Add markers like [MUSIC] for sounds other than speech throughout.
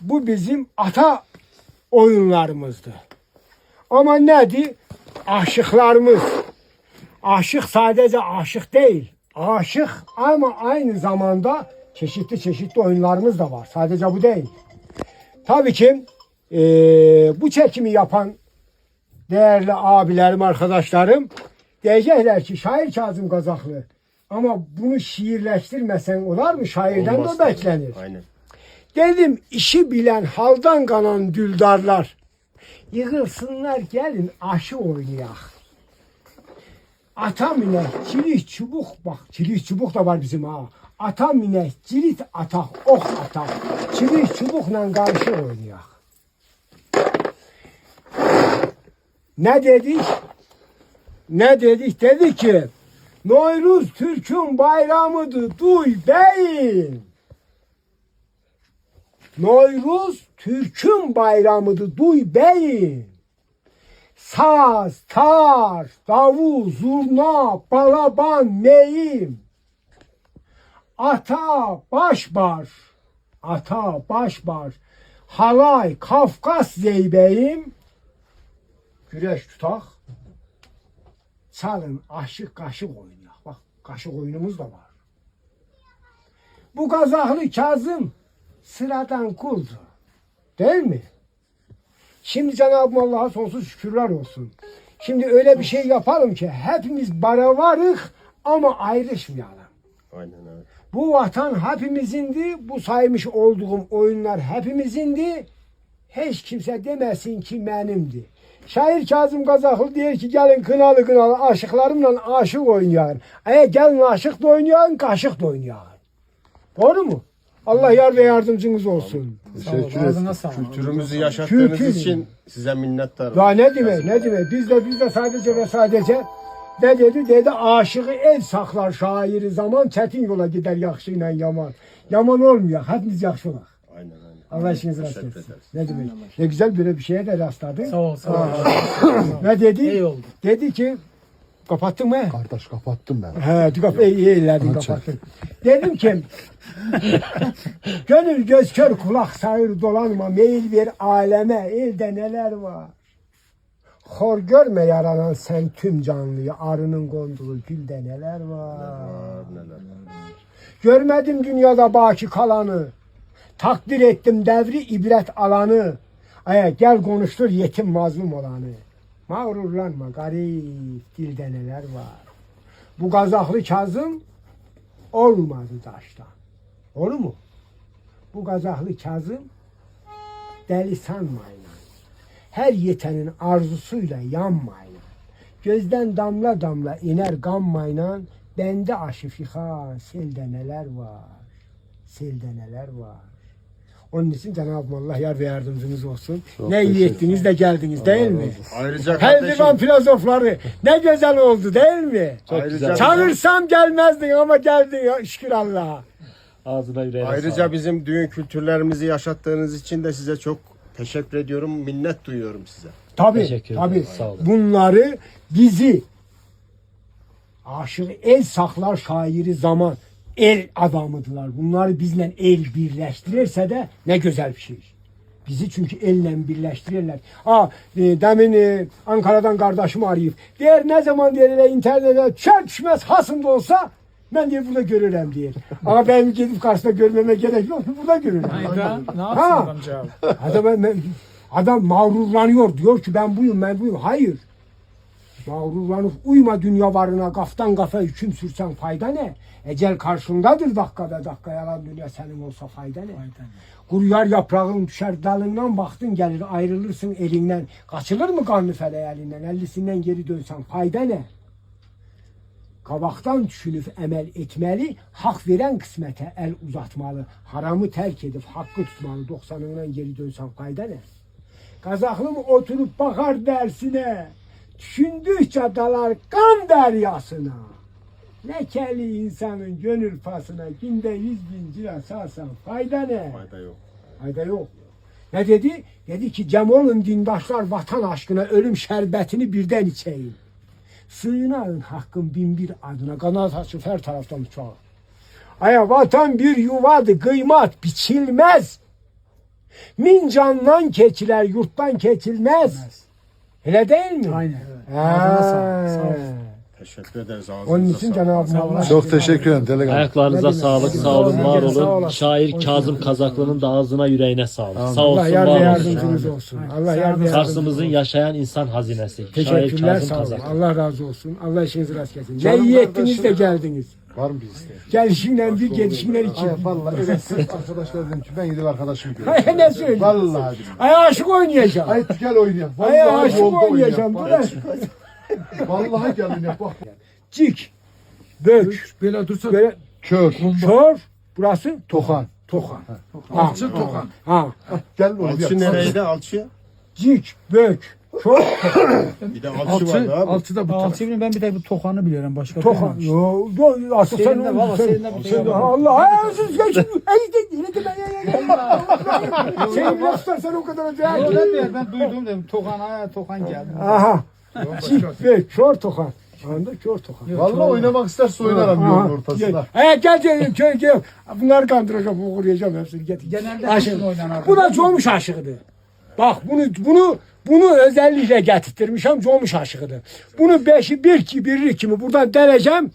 bu bizim ata oyunlarımızdı. Ama nedir? Aşıklarımız. Aşık sadece aşık değil. Aşık ama aynı zamanda çeşitli çeşitli oyunlarımız da var. Sadece bu değil. Tabii ki eee, bu çekimi yapan değerli abilerim, arkadaşlarım diyecekler ki şair Kazım Kazaklı ama bunu şiirleştirmesen olar mı? Şairden Olmaz de beklenir. Aynen. Dedim işi bilen haldan kalan düldarlar yığılsınlar gelin aşı oynayak. Ata mine çilik çubuk bak çilik çubuk da var bizim ha. Ata mine cirit atak ok atak. Çilik çubukla karşı oynayak. Ne dedik? Ne dedik? Dedi ki Noyruz Türk'ün bayramıdır duy beyin. Noyruz Türk'ün bayramıdır duy beyin. Saz, tar, davul, zurna, balaban, neyim. Ata, başbaş, ata, başbaş, halay, Kafkas zeybeyim. Güreş tutak. Çalın aşık kaşık oynuyor. Bak kaşık oyunumuz da var. Bu kazaklı Kazım sıradan kuldu. Değil mi? Şimdi Cenab-ı Allah'a sonsuz şükürler olsun. Şimdi öyle bir şey yapalım ki hepimiz bara varık ama ayrışmayalım. Aynen öyle. Bu vatan hepimizindi. Bu saymış olduğum oyunlar hepimizindi. Hiç kimse demesin ki benimdi. Şair Kazım Kazaklı diyor ki gelin kınalı kınalı aşıklarımla aşık oynayın. Eğer gelin aşık da oynayın, kaşık da oynayın. Doğru mu? Allah yar ve yardımcınız olsun. Teşekkür ederim. Kültürümüzü yaşattığınız Kültür. için size minnettarım. Ya ne demek ne demek biz de biz de sadece ve sadece ne dedi dedi aşığı el saklar şairi zaman çetin yola gider yakşıyla yaman. Yaman olmuyor hepimiz yakşı olak. Aynen aynen. Allah işinizi rast etsin. Ne demek? Ne güzel böyle bir şeye de rastladı. Sağ ol, sağ ol. [LAUGHS] Ne dedi? İyi oldu. Dedi ki kapattın mı? Kardeş kapattım ben. He, dikkat iyi iyi elledin Açın. kapattın. Dedim ki gönül göz kör kulak sağır dolanma meyil ver aleme elde neler var. Hor görme yaranan sen tüm canlıyı arının konduğu gülde neler var. Neler neler. Görmedim dünyada baki kalanı. Takdir ettim devri ibret alanı. Aya gel konuştur yetim mazlum olanı. Mağrurlanma garip dilde neler var. Bu gazaklı Kazım olmadı taştan. Olur mu? Bu gazaklı Kazım deli sanmayın. Her yetenin arzusuyla yanmayın. Gözden damla damla iner gammayla bende aşıfika selde neler var. Selde neler var. Onun için Cenab-ı Allah yar ve yardımcınız olsun. Çok ne iyi ettiniz de geldiniz değil mi? Ayrıca kardeşim, filozofları ne güzel oldu değil mi? ayrıca, Çağırsam gelmezdin ama geldin ya şükür Allah'a. Ağzına yüreğine ayrıca bizim düğün kültürlerimizi yaşattığınız için de size çok teşekkür ediyorum. Minnet duyuyorum size. Tabii, Teşekkür ederim, tabii. sağ olun. Bunları bizi aşık el saklar şairi zaman el adamıdılar. Bunları bizle el birleştirirse de ne güzel bir şey. Bizi çünkü elle birleştirirler. Ha e, demin e, Ankara'dan kardeşim arayıp diğer ne zaman diğer internete çöl düşmez hasımda olsa ben diye burada görürüm diye. [LAUGHS] Ama benim gidip karşısında görmeme gerek yok. Burada görürüm. Hayda, ne yapsın Ha. Adam, ben- adam mağrurlanıyor. Diyor ki ben buyum ben buyum. Hayır. Mağrurlanıp uyma dünya varına kaftan kafa hüküm sürsen fayda ne? Ecel karşındadır dakikada dakika yalan dünya senin olsa fayda ne? Kuruyar yaprağın düşer dalından baktın gelir ayrılırsın elinden. Kaçılır mı kanlı fele elinden? Ellisinden geri dönsen fayda ne? Kabaktan düşünüp emel etmeli, hak veren kısmete el uzatmalı. Haramı terk edip hakkı tutmalı. 90'ından geri dönsen fayda ne? Kazaklı mı oturup bakar dersine, düşündükçe dalar kan deryasına. Lekeli insanın gönül pasına günde yüz bin lira salsan fayda ne? Fayda yok. Fayda yok. Ne dedi? Dedi ki cem olun dindaşlar vatan aşkına ölüm şerbetini birden içeyim. Sığınağın hakkın bin bir adına kanat açıp her taraftan uçağı. Aya vatan bir yuvadı kıymat biçilmez. Min candan keçiler yurttan keçilmez. Öyle değil mi? Aynen. Ağzına sağlık, sağ olsun. Teşekkür ederiz. Ağzınıza Onun için sağlık. Cenab-ı Allah. Çok teşekkür ederim delikanlı. Ayaklarınıza sağlık, sağ olun, var olun. Şair Kazım. Kazaklı'nın da ağzına yüreğine sağlık. Sağ Allah olsun, yar var olsun. yardımcınız olsun. Allah yar ve yardımcınız Kars'ımızın yaşayan insan hazinesi. Şair Teşekkürler Kazım sağ olun. Kazaklı. Allah razı olsun. Allah işinizi rast gelsin. Ne iyi ettiniz de geldiniz. Var mı bir isteğin? Gelişimle bir, gelişimle iki. Ay vallahi evet sırf arkadaşlar dedim ki ben gidip arkadaşımı Ay göreyim. ne söyleyeyim? Vallahi billahi. Ay aşık oynayacağım. Ay gel oynayalım. Ay Vallahi aşık yolda oynayacağım. Bu ne? Vallahi gel oynayalım. Bak. Cik. Bök. Böyle dursa Böyle Kör. çor. Burası Tokan. tokan. alçı tokan. Ha. Gel Alçı oynayalım. nereydi alçı? Cik. Bök. Çor. Bir de alçı, Alçı, vardı abi. alçı da bu taraf. Alçıvını ben bir tek bu tokanı biliyorum başka Tokan. bilmiyorum. Yo, yo, asıl sen Senin de baba, sen- senin de bir şey sen- var. Allah ay siz geçin. Ay de yine de ben ya ya. Senin laf tutarsan o kadar Yok acayip. ne diyor ben duydum dedim tokan aya tokan geldi. Aha. Cik. Bök. Çor tokan. Anda kör tokan. Vallahi oynamak isterse oynarım Aha. yolun ortasında. Gel. He gel gel gel gel. Bunları kandıracağım, uğrayacağım hepsini getir. Genelde Aşık. oynanar. Bu da comuş aşığıdır. Bak bunu bunu bunu özellikle getirttirmişim comuş aşığıdır. Bunu beşi bir ki bir kimi buradan deleceğim.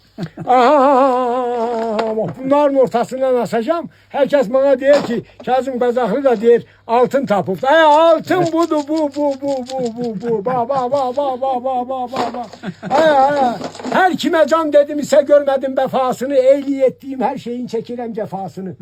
Aha, bak bunların ortasından asacağım. Herkes bana diyor ki Kazım Kazaklı da diyor altın tapıp. He altın budu bu bu bu bu bu bu. Ba ba ba ba ba ba ba ba ba. He he. Her kime can dedim ise görmedim vefasını. Ehli ettiğim her şeyin çekirem cefasını.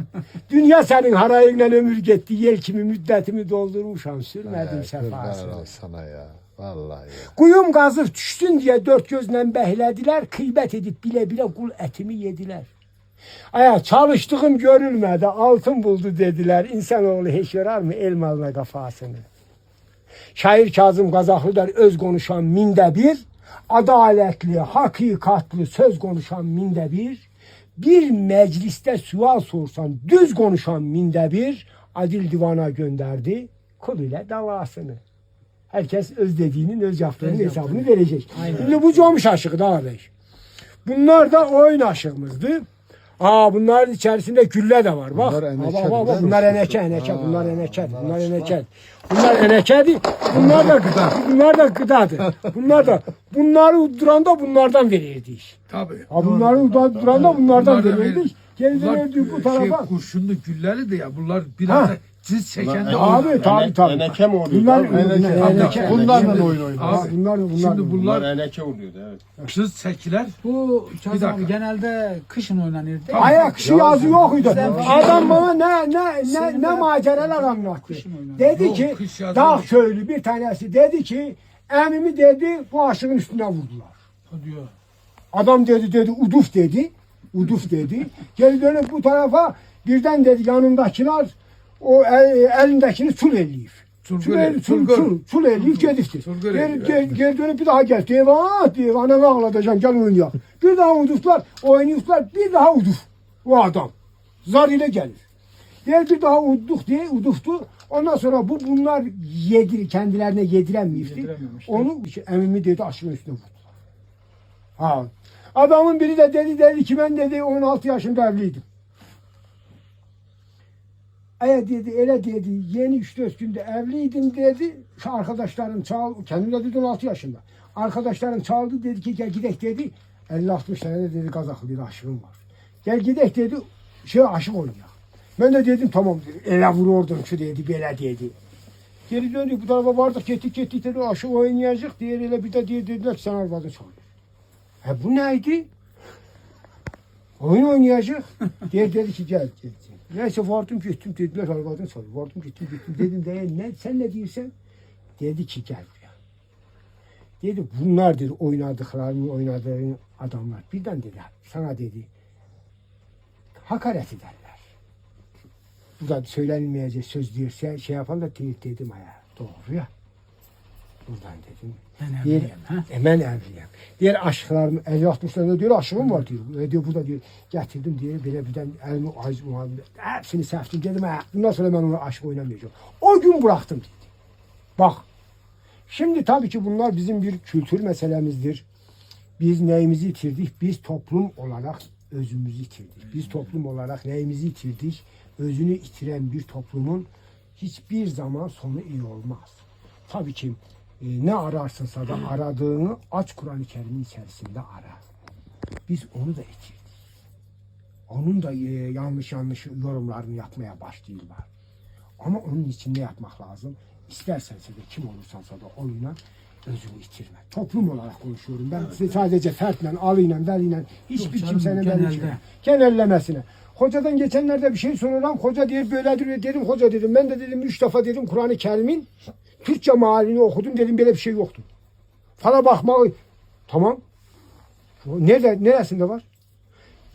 Dünya senin harayınla ömür gitti. Yelkimi müddetimi doldurmuşam. Sürmedim sefasını. Helal sana ya. Vallahi ya. Kuyum kazıp düşsün diye dört gözle behlediler. Kıybet edip bile bile kul etimi yediler. Aya çalıştığım görülmedi. Altın buldu dediler. İnsanoğlu hiç yorar mı el malına kafasını? Şair Kazım Kazaklılar öz konuşan minde bir, adaletli, hakikatli söz konuşan minde bir, bir mecliste sual sorsan düz konuşan minde bir, adil divana gönderdi kul ile davasını. Herkes öz dediğinin öz yaptığının hesabını verecek. Şimdi bu comuş aşığı da ağabey. Bunlar da oyun aşığımızdı. Aa bunların içerisinde gülle de var bak. Bunlar Aa, eneke bak, bak, bak. Bunlar eneke eneke bunlar eneke bunlar eneke. Bunlar enekedi. Bunlar da gıda. Bunlar da gıdadır. Bunlar da bunları udduran da bunlardan verirdik. Tabii. Ha bunları udduran da bunlardan verirdik. Dönerdik bu şey, tarafa. kurşunlu gülleri de ya bunlar biraz Ha. da ciz çeken de. Abi tabii Ene- tabii. Eneke mi oluyordu Bunlar, abi? bunlar, Eneke. eneke. Bunlarla Şimdi- oyun oynar. Ha, bunlar, bunlar, Şimdi Bunlar bunlar eneke oluyordu evet. cız çekiler. Bu Bir dakika. abi genelde kışın oynanırdı. Ayak kişi yazı yokuydu. Adam bana ne ne ne ne maceralar anlattı. Oynanır. Dedi Yok, ki kış yazı dağ yok. köylü bir tanesi dedi ki emimi dedi bu aşığın üstüne vurdular. O diyor. Adam dedi dedi uduf dedi. Uduf dedi. Geri dönüp bu tarafa birden dedi yanındakiler o el, elindekini sul. Sulgur Sul, el- el, sul, sul, sul gedifti. Geri, geri, dönüp bir daha gel. Devam diye ananı ağlatacağım gel oynuyor. Bir daha uduflar oynuyorlar bir daha uduf. O adam. Zar ile gelir. Gel bir daha udduk diye uduftu. Ondan sonra bu bunlar yedir kendilerine yedirememişti. Onu emimi dedi aşırı üstüne vurdu. Ha. Adamın biri de dedi dedi ki ben dedi 16 yaşında evliydim. Evet dedi öyle dedi yeni 3-4 günde evliydim dedi. Şu arkadaşlarım çağırdı. Kendim de dedi 16 yaşında. Arkadaşlarım çağırdı dedi ki gel gidek dedi. 50-60 tane de dedi kazaklı bir aşığım var. Gel gidek dedi şey aşık oynuyor. Ben de dedim tamam dedi. Ele vururdum şu dedi böyle dedi. Geri döndük bu tarafa vardık gittik gittik dedi aşık oynayacak. Diğeriyle bir de diye dediler ki sen arvadın çalıyor. He bu neydi? Oyun oynayacak. [LAUGHS] Diğer dedi ki gel gel. gel. Neyse vardım gittim dediler arvadın çalıyor. Vardım gittim gittim dedim de ne sen ne diyorsun? Dedi ki gel buraya. Dedi bunlar dedi oynadıklarını oynadığın adamlar. Birden dedi sana dedi hakaret ederler. Burada söylenmeyecek söz diyorsa şey yapan da değil dedim ya. Doğru ya. Buradan dedim. Ben Diğer, evliyim, ha? hemen evliyim. Diğer aşklarım 50-60'larında diyor aşkım var diyor. Ve diyor burada diyor getirdim diye böyle birden elimi ağzı muhabbet. Hepsini sevdim dedim ha. Bundan sonra ben ona aşk oynamayacağım. O gün bıraktım dedi. Bak. Şimdi tabii ki bunlar bizim bir kültür meselemizdir. Biz neyimizi yitirdik? Biz toplum olarak özümüzü yitirdik. Biz toplum olarak neyimizi yitirdik? Özünü yitiren bir toplumun hiçbir zaman sonu iyi olmaz. Tabii ki e, ne ararsınsa da aradığını aç Kur'an-ı Kerim'in içerisinde ara. Biz onu da yitirdik. Onun da e, yanlış yanlış yorumlarını yapmaya başlıyorlar. Ama onun için ne yapmak lazım? İstersense de kim olursansa da oyuna özünü yitirme. Toplum olarak konuşuyorum. Ben size sadece fertle, alıyla, veliyle hiçbir canım, kimsenin genelde. genelde. genellemesine. Hocadan geçenlerde bir şey sorulan hoca diyor böyledir dedim hoca dedim. Ben de dedim üç defa dedim Kur'an-ı Kerim'in Türkçe mealini okudum dedim böyle bir şey yoktu. Fala bakma tamam. Nerede, neresinde var?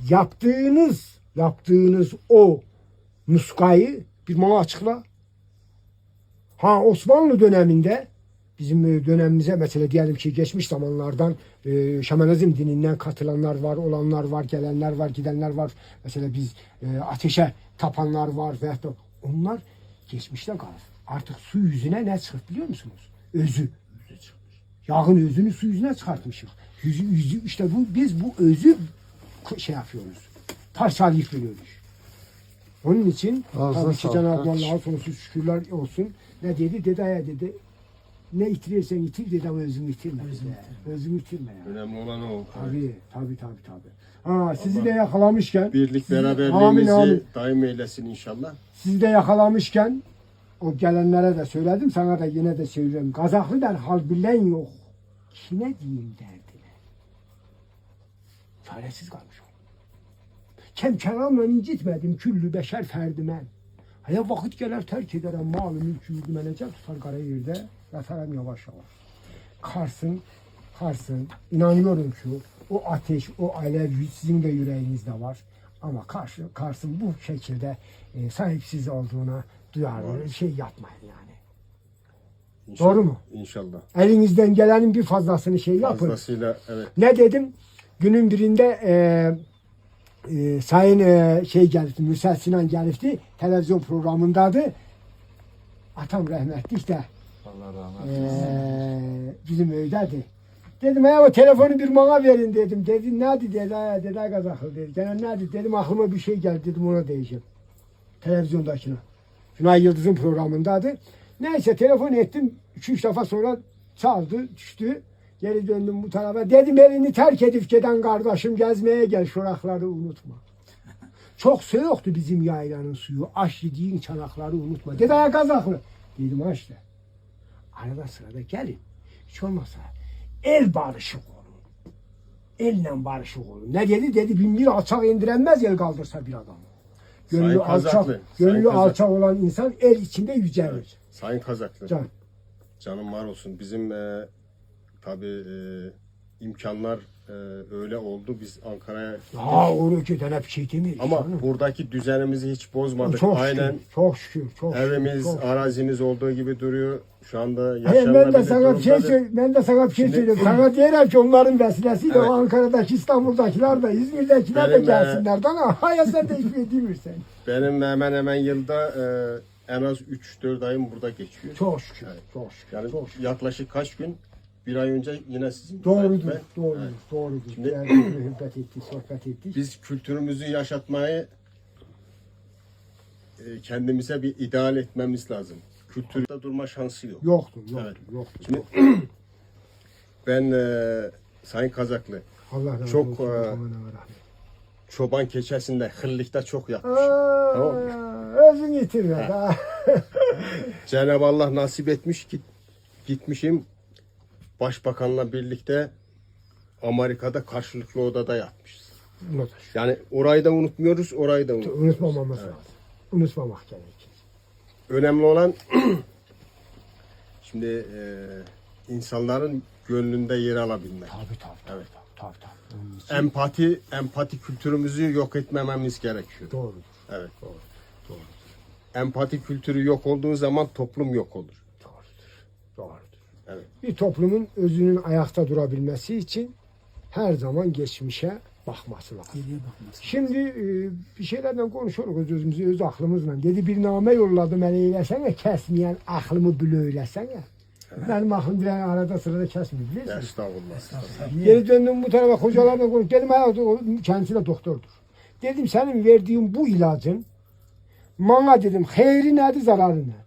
Yaptığınız yaptığınız o nuskayı bir bana açıkla. Ha Osmanlı döneminde bizim e, dönemimize mesela diyelim ki geçmiş zamanlardan e, şamanizm dininden katılanlar var, olanlar var, gelenler var, gidenler var. Mesela biz e, ateşe tapanlar var ve onlar geçmişte kalır. Artık su yüzüne ne çıkart biliyor musunuz? Özü. Yağın özünü su yüzüne çıkartmışız. Yüzü, yüzü, işte bu biz bu özü şey yapıyoruz. Parçalayıp veriyoruz. Onun için Ağzına tabii ki Cenab-ı. Allah'a sonsuz şükürler olsun. Ne dedi? Dedeye dedi. Ne itirirsen itir dedi ama özünü itirme. Özünü itirme ya. Önemli olan o. Tabii tabii tabii tabii. Ha, sizi de yakalamışken Birlik beraberliğimizi Amin, amin. daim eylesin inşallah. sizi de yakalamışken o gelenlere de söyledim sana da yine de söylüyorum. Kazaklı derhal bilen yok. Kime diyeyim derdine. Çaresiz kalmış. Kem kelamla incitmedim küllü beşer ferdimen. Haya vakit gelir terk ederim malı mülkü yürümenecek tutar kara yerde yatarım yavaş yavaş. Karsın, Karsın inanıyorum ki o ateş, o alev sizin de yüreğinizde var. Ama karşı, Kars'ın bu şekilde e, sahipsiz olduğuna duyarlı şey yapmayın yani. İnşallah. Doğru mu? İnşallah. Elinizden gelenin bir fazlasını şey yapın. Fazlasıyla evet. Ne dedim? Günün birinde e, e, Sayın e, şey geldi, Mürsel Sinan geldi. Televizyon programındadı. Atam rahmetli işte. Allah rahmet E, bizim evdedir. Dedim ya o telefonu bir bana verin dedim. Dedi ne dedi? "Ha," dedi kazaklı dedi. Gene ne dedi? Dedim aklıma bir şey geldi dedim ona diyeceğim. Televizyondakine. Günay Yıldız'ın programındadı. Neyse telefon ettim. 2-3 defa sonra çaldı, düştü. Geri döndüm bu tarafa. Dedim elini terk edip giden kardeşim gezmeye gel şurakları unutma. [LAUGHS] Çok soğuktu bizim yaylanın suyu. Aş yediğin çanakları unutma. Dedi ya kazaklı. Dedim ha işte. Arada sırada gelin. Hiç olmazsa el barışık olun. Elle barışık olun. Ne dedi? Dedi bin bir alçak indirenmez el kaldırsa bir adam. Gönlü Sayın alçak, Kazaklı, Sayın gönlü Kazaklı. alçak olan insan el içinde yücelir. Sayın Kazaklı. Can. Canım var olsun. Bizim e, tabi imkanlar e, öyle oldu. Biz Ankara'ya Ha onu kötü hep şey demeyiz. ama buradaki düzenimizi hiç bozmadık. çok Aynen şükür, çok şükür, çok şükür, evimiz, çok şükür. arazimiz olduğu gibi duruyor. Şu anda Hayır, yaşanabilir ben de sana bir şey durumdadır. söyle, ben de sana bir şey söyleyeyim. Sana diyelim ki onların vesilesiyle Evet. o Ankara'daki, İstanbul'dakiler de, İzmir'dekiler de Benim, e, gelsinler. Ama [LAUGHS] hayır sen de hiçbir şey değilsin. Benim hemen hemen yılda e, en az 3-4 ayım burada geçiyor. Çok şükür, çok şükür, Yani çok şükür. yaklaşık kaç gün? Bir ay önce yine sizin Doğrudur, Ben- doğrudur, Evet. doğrudur. Şimdi- Yani mühbbet ettik, sohbet ettik. Biz kültürümüzü yaşatmayı e, kendimize bir ideal etmemiz lazım. Kültürde durma şansı yok. Yoktur, yoktur, Evet. yoktur. Şimdi- yoktur. [CLEARS THROAT] Ben e, Sayın Kazaklı Allah çok, olsun. e, rahmet. çoban keçesinde hırlıkta çok yapmışım. Aa, Tamam Özün yitirme. ha. [LAUGHS] Cenab-ı Allah nasip etmiş ki gitmişim başbakanla birlikte Amerika'da karşılıklı odada yatmışız. Unut. Yani orayı da unutmuyoruz, orayı da unutmuyoruz. Unutmamamız lazım. Unutmamak gerekir. Önemli olan [CLEARS THROAT] şimdi e, insanların gönlünde yer alabilmek. Tabii tabii. Evet. Tabii tabii. Onun için Empati, empati kültürümüzü yok etmememiz gerekiyor. doğrudur. Evet. Doğru. Doğru. Empati kültürü yok olduğu zaman toplum yok olur. Doğrudur. Doğrudur. Evet. Bir toplumun özünün ayakta durabilmesi için her zaman geçmişe bakması lazım. Geriye. Şimdi e, bir şeylerden konuşuyoruz özümüzü, öz aklımızla. Dedi bir name yolladım hele eylesene, kesmeyen aklımı bile öylesene. Benim aklım bir arada sırada kesmiyor biliyorsun. Estağfurullah. Geri döndüm bu tarafa hocalarla konuştum. Dedim hayatı kendisi de doktordur. Dedim senin verdiğin bu ilacın bana dedim hayri nedir zararı nedir?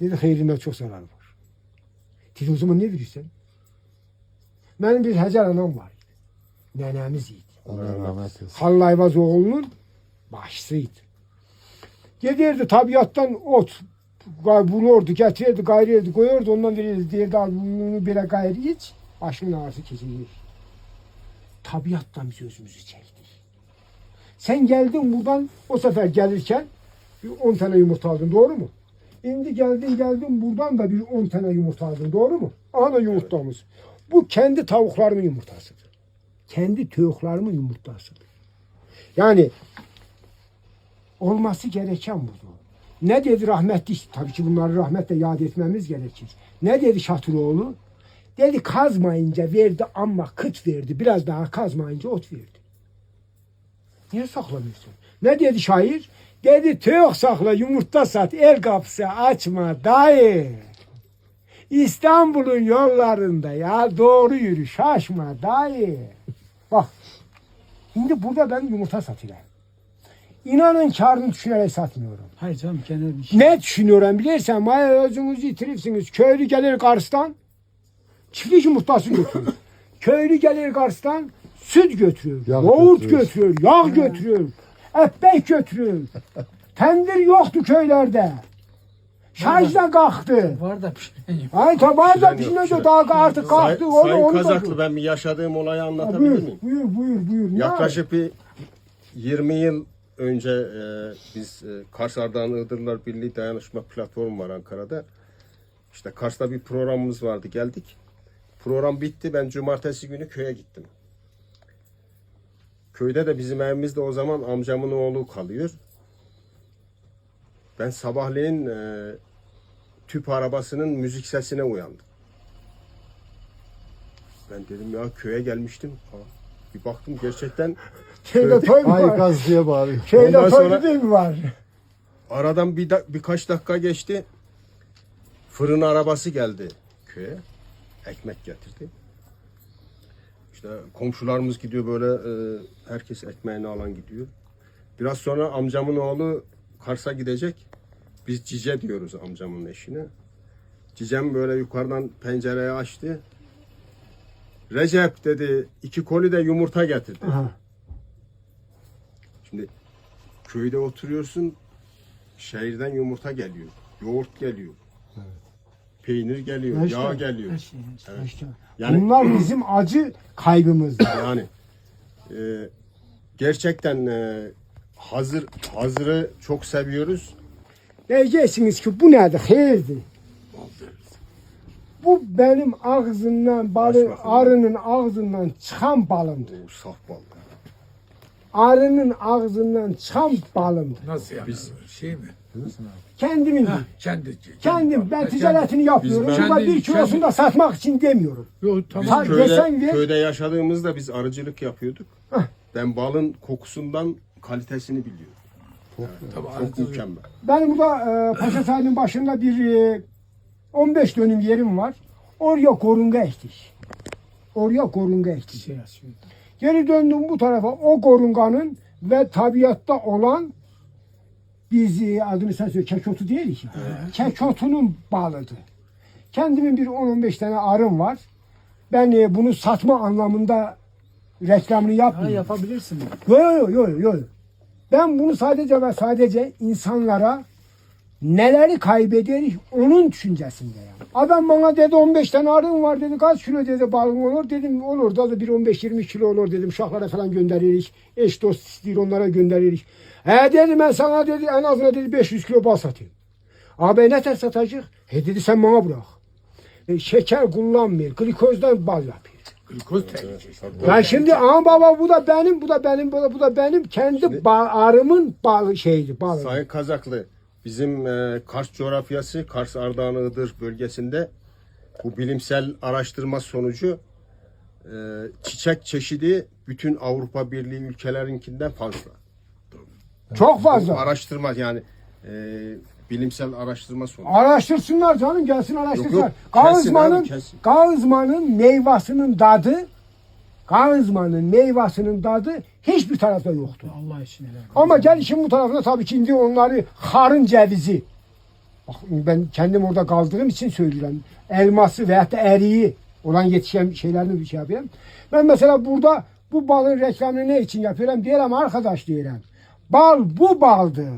Dedi xeyrindən çox zarar var. Dedi o zaman ne verirsən? Mənim bir Həcər anam var. Nənəmiz idi. Allah rahmet eylesin. Halil Ayvaz oğlunun başçısıydı. Gelirdi tabiattan ot bulurdu, getirirdi, gayrıydı, koyuyordu, ondan verirdi. Derdi al bunu bire gayrı iç, başının ağrısı kesilir. Tabiattan biz özümüzü çektik. Sen geldin buradan o sefer gelirken bir 10 tane yumurta aldın, doğru mu? Şimdi geldin geldin buradan da bir 10 tane yumurta aldın, doğru mu? Da yumurtamız. Bu kendi tavuklarımın yumurtasıdır. Kendi tavuklarımın yumurtasıdır. Yani olması gereken budur. Ne dedi rahmetli, tabii ki bunları rahmetle yad etmemiz gerekir. Ne dedi Şatıroğlu? Dedi kazmayınca verdi ama kıt verdi. Biraz daha kazmayınca ot verdi. Niye saklamıyorsun? Ne dedi şair? Dedi tüyok sakla yumurta sat el kapısı açma dayı. İstanbul'un yollarında ya doğru yürü şaşma dayı. Bak şimdi burada ben yumurta satıyorum. İnanın karını düşünerek satmıyorum. Hayır canım kendi bir şey. Ne düşünüyorum bilirsen maya özünüzü yitirirsiniz. Köylü gelir Kars'tan çiftlik yumurtası götürür. Köylü gelir Kars'tan süt götürür. Yağ yoğurt götürür. götürür. Yağ götürür. Ekmek götürür. Tendir yoktu köylerde. Şarjda kalktı. Var da pişmeyen yok. Ay tabağı da Pişiren yok, pişmedi pişiren. daha artık Say- kalktı. Onu, Sayın onu da- Kazaklı ben bir yaşadığım olayı Ha, anlatabilir buyur, miyim? buyur, buyur, buyur. Ne Yaklaşık bir 20 yıl önce e, biz e, Kars Ardahan Iğdırlar Birliği Dayanışma Platformu var Ankara'da. İşte Kars'ta bir programımız vardı geldik. Program bitti ben cumartesi günü köye gittim. Köyde de bizim evimizde o zaman amcamın oğlu kalıyor. Ben sabahleyin e, tüp arabasının müzik sesine uyandım. Ben dedim ya köye gelmiştim. Ha, Bir baktım gerçekten [LAUGHS] Şeyde toy mu var? diye bağırıyor. Şeyde Ondan toy sonra- değil mi var? Aradan bir da- birkaç dakika geçti. Fırın arabası geldi köye. Ekmek getirdi. İşte komşularımız gidiyor böyle e, herkes ekmeğini alan gidiyor. Biraz sonra amcamın oğlu Kars'a gidecek. Biz Cice diyoruz amcamın eşine. Cicem böyle yukarıdan pencereyi açtı. Recep dedi iki koli de yumurta getirdi. Aha. Şimdi köyde oturuyorsun, şehirden yumurta geliyor, yoğurt geliyor, peynir geliyor, İşte, yağ geliyor. Her şey. her şey. İşte. Yani Bunlar [CLEARS THROAT] bizim acı kaybımızdır. yani e, gerçekten e, hazır hazırı çok seviyoruz. Diyeceksiniz ki bu nedir? Hayırdır? Bu benim ağzından balı, arının ağzından çıkan balımdır. O saf bal. Arının ağzından çıkan balımdır. Nasıl yani? Şey mi? Kendimin Ha, değil. kendi. Kendim ben kendi- ticaretini yapıyorum. Biz- Ama kendi- bir kilosunu da satmak için demiyorum. Yok tamam. Ha, Köyde, ver. köyde yaşadığımızda biz arıcılık yapıyorduk. Ben balın kokusundan kalitesini biliyorum. Çok mükemmel. Benim burada e, Paşa Sahil'in başında bir e, 15 dönüm yerim var. Oraya korunga ektik. Oraya korunga ektik. Şey. Geri döndüm bu tarafa o korunganın ve tabiatta olan biz e, adını sen söyle kekotu değil ki. Kekotunun balıdır. Kendimin bir 10-15 tane arım var. Ben e, bunu satma anlamında reklamını Ha yapmıyorum. yapabilirsin. Yok yok yok yok. Ben bunu sadece ve sadece insanlara neleri kaybederiz onun düşüncesinde yani. Adam bana dedi 15 tane arım var dedi kaç kilo dedi balın olur dedim olur da bir 15-20 kilo olur dedim şahlara falan göndeririz. Eş dost istiyor onlara göndeririz. He dedi ben sana dedi en azından dedi 500 kilo bal satayım. Abi ne ters satacak? He dedi sen bana bırak. E, şeker kullanmıyor. Glikozdan bal yapıyor. Glikoz. Ben şimdi ama baba bu da benim, bu da benim, bu da, bu da benim kendi ba- arımın balı şeydi, balı. Sayın Kazaklı, bizim e, Kars coğrafyası, Kars Ardahan Iğdır bölgesinde bu bilimsel araştırma sonucu e, çiçek çeşidi bütün Avrupa Birliği ülkelerinkinden fazla. Çok Bu fazla. araştırma yani e, bilimsel araştırma sonucu. Araştırsınlar canım, gelsin araştırsınlar. Yok, yok. Kağızmanın, kesin. kağızmanın meyvasının tadı, kağızmanın meyvasının tadı hiçbir tarafta yoktu. Allah için helal. Ama gel işin bu tarafına tabii ki şimdi onları harın cevizi. Bak ben kendim orada kaldığım için söylüyorum. Elması veyahut da eriği olan yetişen şeylerini bir şey yapıyorum. Ben mesela burada bu balın reklamını ne için yapıyorum? Diyelim arkadaş diyelim. Bal bu baldı.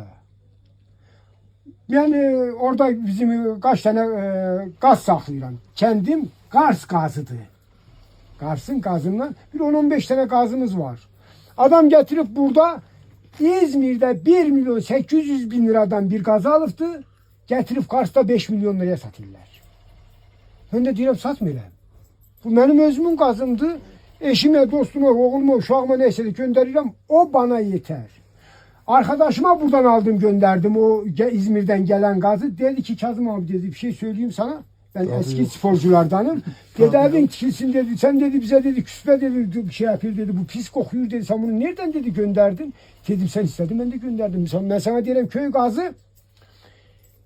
E, orada bizim e, kaç tane e, gaz saklıyorum. Kendim Kars gazıdı. Kars'ın gazından bir 10-15 tane gazımız var. Adam getirip burada İzmir'de 1 milyon 800 bin liradan bir gaz alıptı. Getirip Kars'ta 5 milyon liraya satırlar. Ben de diyorum satmıyorum. Bu benim özümün gazımdı. Eşime, dostuma, oğluma, uşağıma neyse de gönderirim. O bana yeter. Arkadaşıma buradan aldım gönderdim o İzmir'den gelen gazı. Dedi ki Kazım abi dedi bir şey söyleyeyim sana. Ben eski sporculardanım. Dedi evin tikilsin dedi. Sen dedi bize dedi küsme dedi bir şey yapıyor dedi. Bu pis kokuyor dedi. Sen bunu nereden dedi gönderdin? Dedim sen istedin ben de gönderdim. Ben sana diyelim köy gazı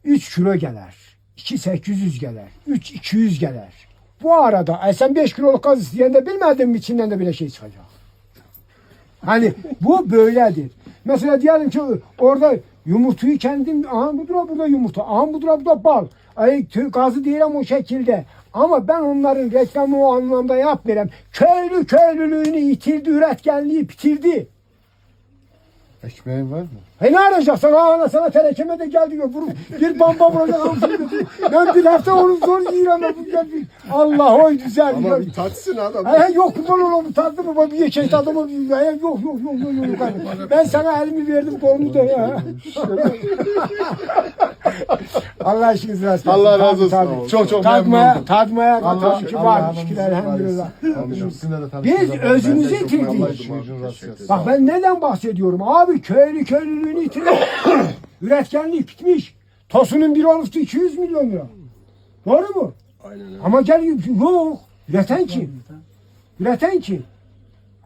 3 kilo gelir. 2 800 gelir. 3 200 gelir. Bu arada e sen 5 kiloluk gaz isteyen de bilmedin mi içinden de bile şey çıkacak. Hani bu böyledir. Mesela diyelim ki orada yumurtayı kendim, aha budur burada yumurta, aha budur burada bal. Ay gazı diyelim o şekilde. Ama ben onların reklamı o anlamda yapmıyorum. Köylü köylülüğünü yitirdi, üretkenliği bitirdi. Ekmeğin var mı? E ne arayacaksın? Ha ana sana terekeme de geldi. diyor. Vurup bir bamba vuracak. ben bir hafta onu zor yiyorum. ama bu geldi. Allah oy güzel. Ama bir tatsın adam. He yok kurban olalım tatlı mı? Bir şey tadı mı? He, yok yok yok yok yok. yok. Ben sana elimi verdim kolumu da ya. [LAUGHS] Allah aşkına rast gelsin. Allah razı olsun. Tabii, abi. Çok çok Tadmaya, memnunum. tadmaya Allah tabii ki elhamdülillah. Biz rast gelsin. Bak ben neden bahsediyorum? Abi köylü yitirmiş. [COUGHS] Üretkenlik bitmiş. Tosunun bir oluştu 200 milyon lira. Doğru mu? Aynen öyle. Ama gel yok. Üreten kim? Üreten kim?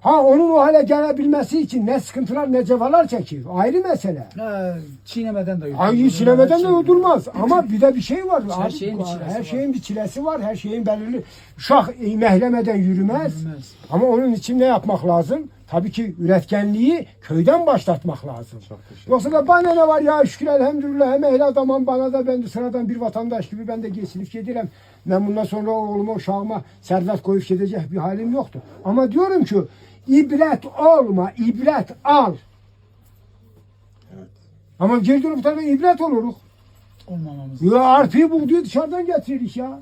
Ha onun o hale gelebilmesi için ne sıkıntılar ne cevalar çekir. Ayrı mesele. Ha, çiğnemeden de yok. Hangi çilemeden de ödülmez. Ama bir de bir şey var. Her Abi, şeyin bir çilesi her var. şeyin bir çilesi var. Her şeyin belirli. Şah e, mehlemeden yürümez. Yürümez. Ama onun için ne yapmak lazım? Tabii ki üretkenliği köyden başlatmak lazım. Yoksa da bana ne var ya şükür elhamdülillah hem ehli adamım bana da ben de sıradan bir vatandaş gibi ben de geçinip giderim. Ben bundan sonra oğluma uşağıma servet koyup gidecek bir halim yoktu. Ama diyorum ki ibret olma, ibret al. Ama geri dönüp tabii ibret oluruz. Olmamamız. Ya arpayı buğdayı dışarıdan getirdik ya.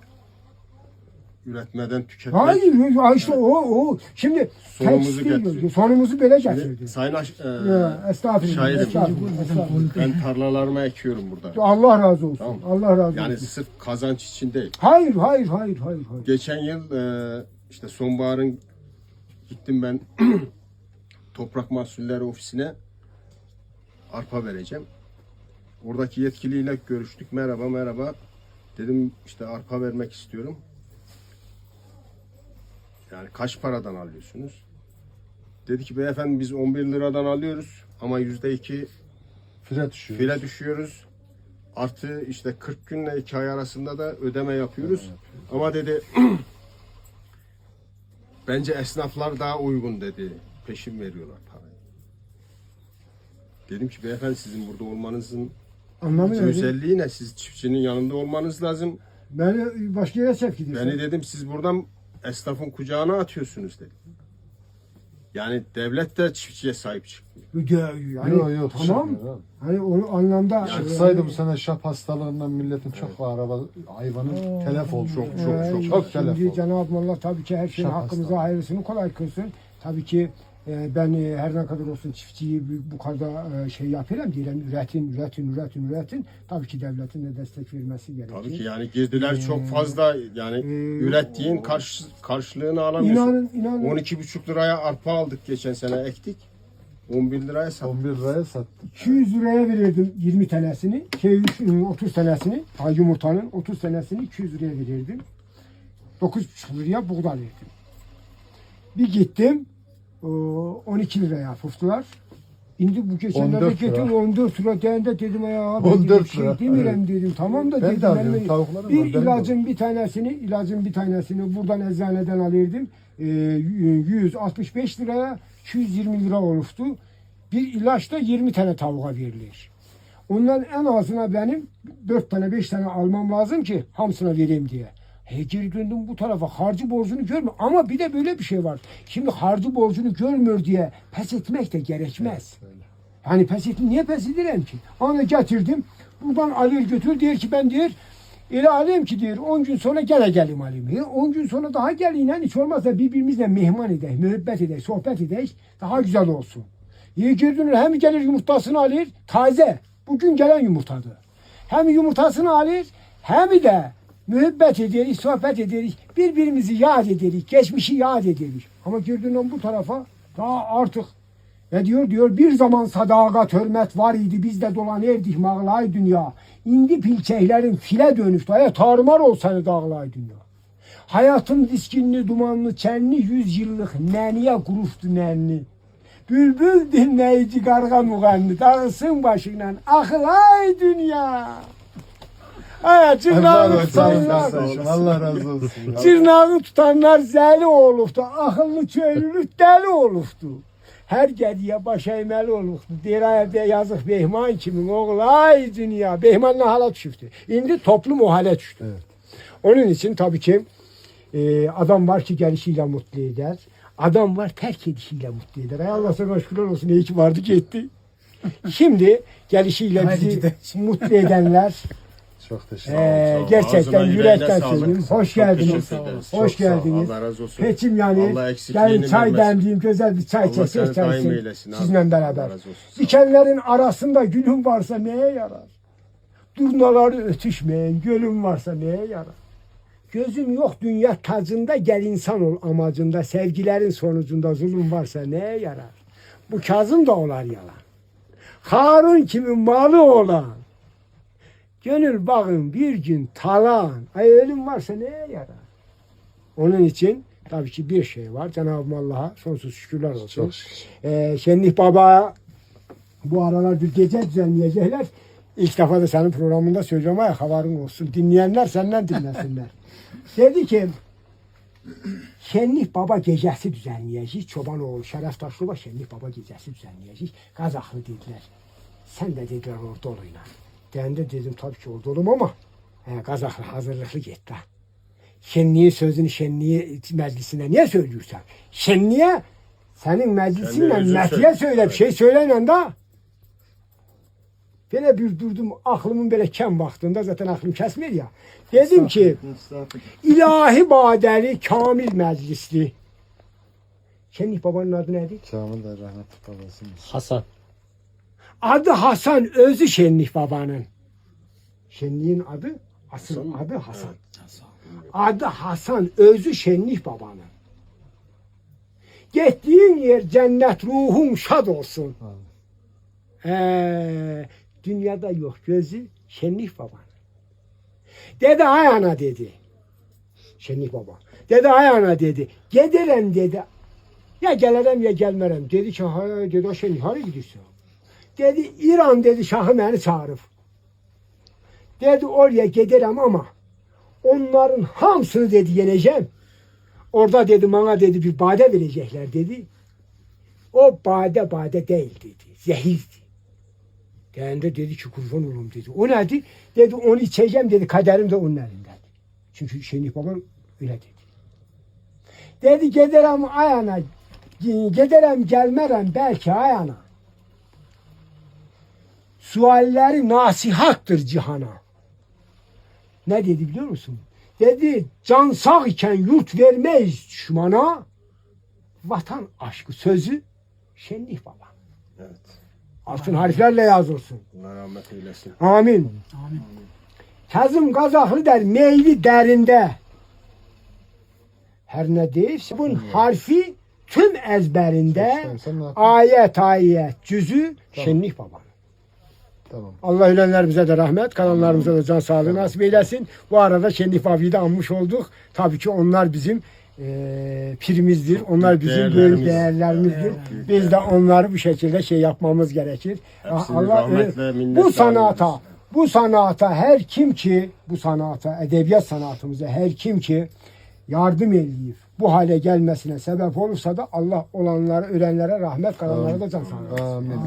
Üretmeden tüketmek. Hayır ya işte o o. Şimdi Sonumuzu tekstil- getiriyor. sonumuzu böyle getirdi. Sayın Aş, e, Ya, estağfurullah. Şahidim. estağfurullah, estağfurullah. ben tarlalarıma ekiyorum burada. Allah razı olsun. Tamam. Allah razı olsun. Yani sırf kazanç için değil. Hayır, hayır, hayır, hayır, hayır. Geçen yıl e, işte sonbaharın gittim ben [CLEARS THROAT] Toprak Mahsulleri Ofisi'ne arpa vereceğim. Oradaki yetkiliyle görüştük. Merhaba merhaba. Dedim işte arpa vermek istiyorum. Yani kaç paradan alıyorsunuz? Dedi ki beyefendi biz 11 liradan alıyoruz ama yüzde iki Fire düşüyor. file düşüyoruz. Artı işte 40 günle 2 ay arasında da ödeme yapıyoruz. Ama dedi [CLEARS THROAT] bence esnaflar daha uygun dedi. Peşin veriyorlar parayı. Dedim ki beyefendi sizin burada olmanızın Anlamıyorum. özelliği ne? Siz çiftçinin yanında olmanız lazım. Beni başka yere sevk ediyorsun. Beni dedim siz buradan esnafın kucağına atıyorsunuz dedim. Yani devlet de çiftçiye sahip çıkmıyor. Ya, Yani, Yok yok tamam. çıkmıyor abi. Hani o anlamda Çıksaydı bu sene şap hastalığından milletin çok araba hayvanın telef oldu. Çok çok çok çok telef Şimdi oldu. Cenab-ı Allah tabii ki her şeyin Şah hakkımıza hasta. hayırlısını kolay kılsın. Tabii ki ben e, her ne kadar olsun çiftçiyi bu- kadar e, şey yapıyorum diyelim üretin, üretin, üretin, üretin. Tabii ki devletin de destek vermesi gerekiyor. Tabii ki yani girdiler çok fazla yani Ee, ürettiğin karşı, karşılığını alamıyorsun. İnanın, inanın. 12,5 liraya arpa aldık geçen sene ektik. 11 liraya sattık. 11 liraya sattı. 200 liraya verirdim 20 tanesini. Şey, 30 tanesini. Yumurtanın 30 tanesini 200 liraya verirdim. 9,5 liraya buğday verdim. Bir gittim. O, 12 liraya fıftılar. Şimdi bu geçenlerde 14 lira. getirdim 14 lira deyince dedim ya abi 14 bir şey lira, demiyorum dedim. Tamam da Ben de dedim. alıyorum, de- tavuklarım bir ben de ilacın bir tanesini ilacın bir tanesini buradan eczaneden alırdım. Ee, 165 liraya 220 lira olmuştu. Bir ilaçta 20 tane tavuğa verilir. Ondan en azına benim dört tane beş tane almam lazım ki hamsına vereyim diye. Geri döndüm bu tarafa harcı borcunu görmüyor. Ama bir de böyle bir şey var. Şimdi harcı borcunu görmüyor diye pes etmek de gerekmez. Yani pes ettim. Niye pes ederim ki? Onu getirdim. Buradan alır götür diyor ki ben diyor öyle alayım ki diyor 10 gün sonra gene gelim alayım. E, 10 gün sonra daha gelin hiç olmazsa birbirimizle mehman edek, müebbet edek, sohbet edek daha güzel olsun. İyi girdin hem gelir yumurtasını alır taze. Bugün gelen yumurtadır. Hem yumurtasını alır hem de müebbet ederiz, sohbet ederiz. Birbirimizi yad ederiz, geçmişi yad ederiz. Ama girdiğinden bu tarafa daha artık ne diyor diyor bir zaman sadakat hürmet var idi biz de dolanırdık mağlay dünya. İndi pilçeklerin file dönüştü. Aya tarumar olsaydı dağlay dünya. Hayatın diskinli dumanlı çenli yüz yıllık neniye kuruftu nenni. Bülbül dinleyici karga muganni dağılsın başından akılay dünya. Razı olsun tutanlar. Allah razı olsun. çırnağı tutanlar zeli oluftu. Akıllı köylülük deli oluftu. Her gediye baş eğmeli oluftu. Dirayede yazık Behman kimin oğlu ay dünya. Behman'la hala düşüftü. Şimdi toplum o hale düştü. Evet. Onun için tabii ki e, adam var ki gelişiyle mutlu eder. Adam var terk edişiyle mutlu eder. Ay Allah sana şükürler olsun. İyi ki vardı gitti. Şimdi gelişiyle bizi mutlu edenler [LAUGHS] Çok teşekkür ee, ederim. Ol. gerçekten Ağzına, yürekten yüreğine sağlık. söyleyeyim. Çok Hoş geldiniz. teşekkür ederiz. Hoş Çok sağ ol. geldiniz. Allah razı olsun. Peçim yani Allah eksikliğini gelin çay vermesin. demleyeyim güzel bir çay Allah çekse seni daim içersin. eylesin abi. Sizinle beraber. Razı olsun. Dikenlerin arasında gülüm varsa neye yarar? Durnaları ötüşmeyen gölüm varsa neye yarar? Gözüm yok dünya tacında gel insan ol amacında sevgilerin sonucunda zulüm varsa neye yarar? Bu Kazım da olar yalan. Harun kimin malı olan? Gönül bağın bir gün talan. Ay ölüm varsa neye yarar? Onun için tabii ki bir şey var. Cenab-ı Allah'a sonsuz şükürler olsun. Çok. Ee, Şenlik Baba bu aralar bir gece düzenleyecekler. İlk defa da senin programında söyleyeceğim ay haberin olsun. Dinleyenler senden dinlesinler. [LAUGHS] Dedi ki Şenlik Baba gecesi düzenleyecek. Çobanoğlu Şeref Taşlıba Şenlik Baba gecesi düzenleyecek. Kazaklı dediler. Sen de dediler orada olayla. Ben de dedim tabii ki orada olum ama he, Kazaklı hazırlıklı git de. Şenliğin sözünü şenliğe meclisine niye söylüyorsan? Şenliğe senin meclisinle özün metiye söyle. söyle bir şey söyleyin da. Böyle bir durdum aklımın böyle kem vaktinde zaten aklım kesmiyor ya. Dedim ki ilahi badeli kamil meclisli. Şenlik babanın adı neydi? Kamil de rahmetli babasının. Hasan. Adı Hasan özü Şenlik babanın. Şenliğin adı asıl adı Hasan. Adı Hasan özü Şenlik babanın. Gittiğin yer cennet ruhun şad olsun. Ee, dünyada yok gözü Şenlik babanın. Dede ay ana dedi. Şenlik baba. Dede ay ana dedi. Giderim dedi. Ya gelirim ya gelmerem. Dedi ki hay dedi o Şenlik hara gidiyorsun? Dedi İran dedi şahı beni çağırıp. Dedi oraya giderim ama onların hamsını dedi yeneceğim. Orada dedi bana dedi bir bade verecekler dedi. O bade bade değil dedi. Zehirdi. Kendi dedi ki kurban olum dedi. O nedir? Dedi onu içeceğim dedi. Kaderim de onun elinde. Çünkü Şenlik Baba öyle dedi. Dedi giderim ayağına. Giderim gelmerem belki ayağına. Sualleri nasihattır cihana. Ne dedi biliyor musun? Dedi can sağ iken yurt vermeyiz düşmana. Vatan aşkı sözü Şenlik Baba. Evet. Altın harflerle yazılsın. Allah rahmet eylesin. Amin. Amin. Kazım Kazaklı der meyli derinde. Her ne değilse bunun harfi tüm ezberinde ayet ayet cüzü Şenlik Baba. Tamam. Allah ölenlerimize de rahmet, kalanlarımıza da can sağlığı nasip eylesin. Bu arada Şenlik Babi'yi de anmış olduk. Tabii ki onlar bizim eee pirimizdir. Onlar bizim büyük değerlerimiz. değerlerimizdir. Biz de onları bu şekilde şey yapmamız gerekir. Hepsini rahmetle, e, minnetle bu sanata, bu sanata her kim ki bu sanata, edebiyat sanatımıza her kim ki yardım edeyip bu hale gelmesine sebep olursa da Allah olanlara, ölenlere rahmet, kalanlara da can sağlığı. Amin.